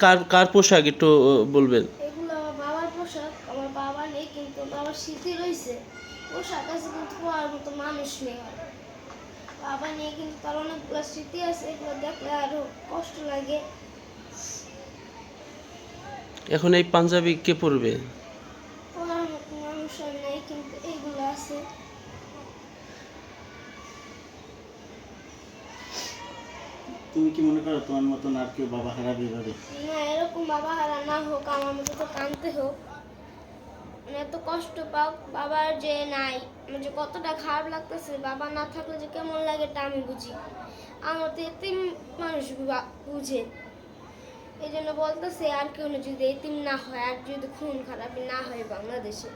কার কার পোশাক একটু বলবেন? এগুলো আমার বাবার পোশাক আমার বাবা নেই কিন্তু বাবার স্মৃতি রয়েছে। পোশাক আছে কিন্তু পড়ার মতো মানুষ নেই বাবা নিয়ে কিন্তু তার অনেকগুলো স্মৃতি আছে এগুলো দেখলে আরও কষ্ট লাগে। এখন এই পাঞ্জাবি কে পরবে? পড়ার মতো মানুষ আর নেই কিন্তু এইগুলো আছে। তুমি কি মনে করো তোমার মতন আর কেউ বাবা হারাবে এভাবে? না এরকম বাবা হারা না হোক আমার মতো তো কানতে হোক। মানে এত কষ্ট পাও বাবার যে নাই আমার যে কতটা খারাপ লাগতেছে বাবা না থাকলে যে কেমন লাগে এটা আমি বুঝি। আমার তো এতিম মানুষ বুঝে। এই জন্য বলতেছে আর কেউ না যদি এতিম না হয় আর যদি খুন খারাপি না হয় বাংলাদেশে।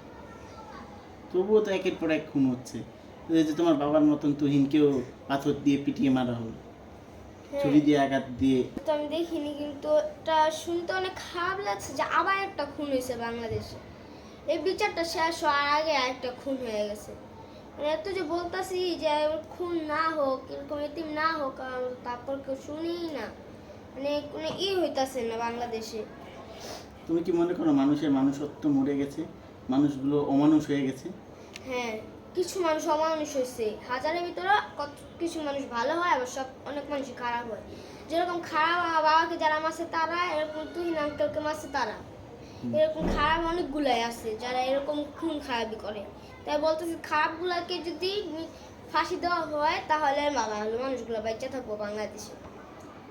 তবুও তো একের পর এক খুন হচ্ছে। যে তোমার বাবার মতন তুহিনকেও পাথর দিয়ে পিটিয়ে মারা হলো। ছুরি দিয়ে আঘাত দিয়ে। তো আমি দেখিনি কিন্তু এটা শুনতে অনেক খারাপ লাগছে যে আবার একটা খুন হয়েছে বাংলাদেশে। এই বিচারটা শেষ হওয়ার আগে একটা খুন হয়ে গেছে। মানে এত যে বলতাছি যে খুন না হোক এরকম এতিম না হোক তারপর কেউ শুনিই না। মানে কোনো ই হইতাছে না বাংলাদেশে। তুমি কি মনে করো মানুষের মানুষত্ব মরে গেছে? মানুষগুলো অমানুষ হয়ে গেছে? হ্যাঁ। কিছু মানুষ অমানুষ হয়েছে। হাজারের ভিতরে কত কিছু মানুষ ভালো হয় আবার সব অনেক মানুষই খারাপ হয়। যেরকম খারাপ বাবাকে যারা মাসে তারা এরকম তুহিন আঙ্কেলকে মাসে তারা। এরকম খারাপ অনেকগুলাই আছে যারা এরকম খুন খারাপই করে। তাই বলতেছি খারাপগুলাকে যদি ফাঁসি দেওয়া হয় তাহলে বাবা হলো। মানুষগুলো বাচ্চা থাকব বাংলাদেশে।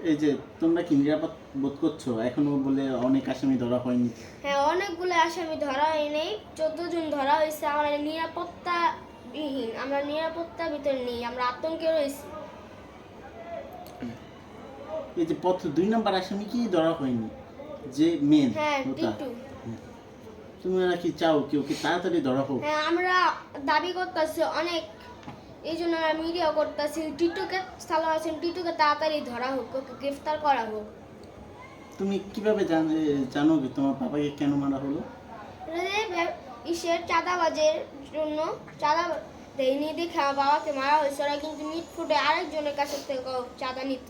এই যে তোমরা কি নিরাপদ বোধ করছ? এখনও বলে অনেক আসামি ধরা হয়নি। হ্যাঁ অনেকগুলো আসামি ধরা হয়নি। চোদ্দ জন ধরা হয়েছে। আমরা নিরাপত্তা বিহীন আমরা নিরাপত্তার ভিতরে নেই আমরা আতঙ্কে রয়েছি। এই যে পথ দুই নাম্বার আসামি কি ধরা হয়নি? যে মেন হ্যাঁ টিটু তোমরা কি চাও কেউ কি তাড়াতাড়ি ধরা হোক? হ্যাঁ আমরা দাবি করতেছি অনেক এই জন্য আমরা মিডিয়া করতেছি টিটুকে সালা আছেন টিটুকে তাড়াতাড়ি ধরা হোক ওকে গ্রেফতার করা হোক। তুমি কীভাবে জানো যে তোমার বাবাকে কেন মারা হলো? ইসের চাঁদাবাজের জন্য চাঁদা দেয়নি দেখে বাবাকে মারা হয়েছে। ওরা কিন্তু মিট ফুটে আরেকজনের কাছ থেকে চাঁদা নিত।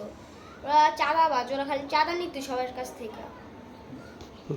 ওরা চাঁদাবাজ, ওরা খালি চাঁদা নিত সবার কাছ থেকে।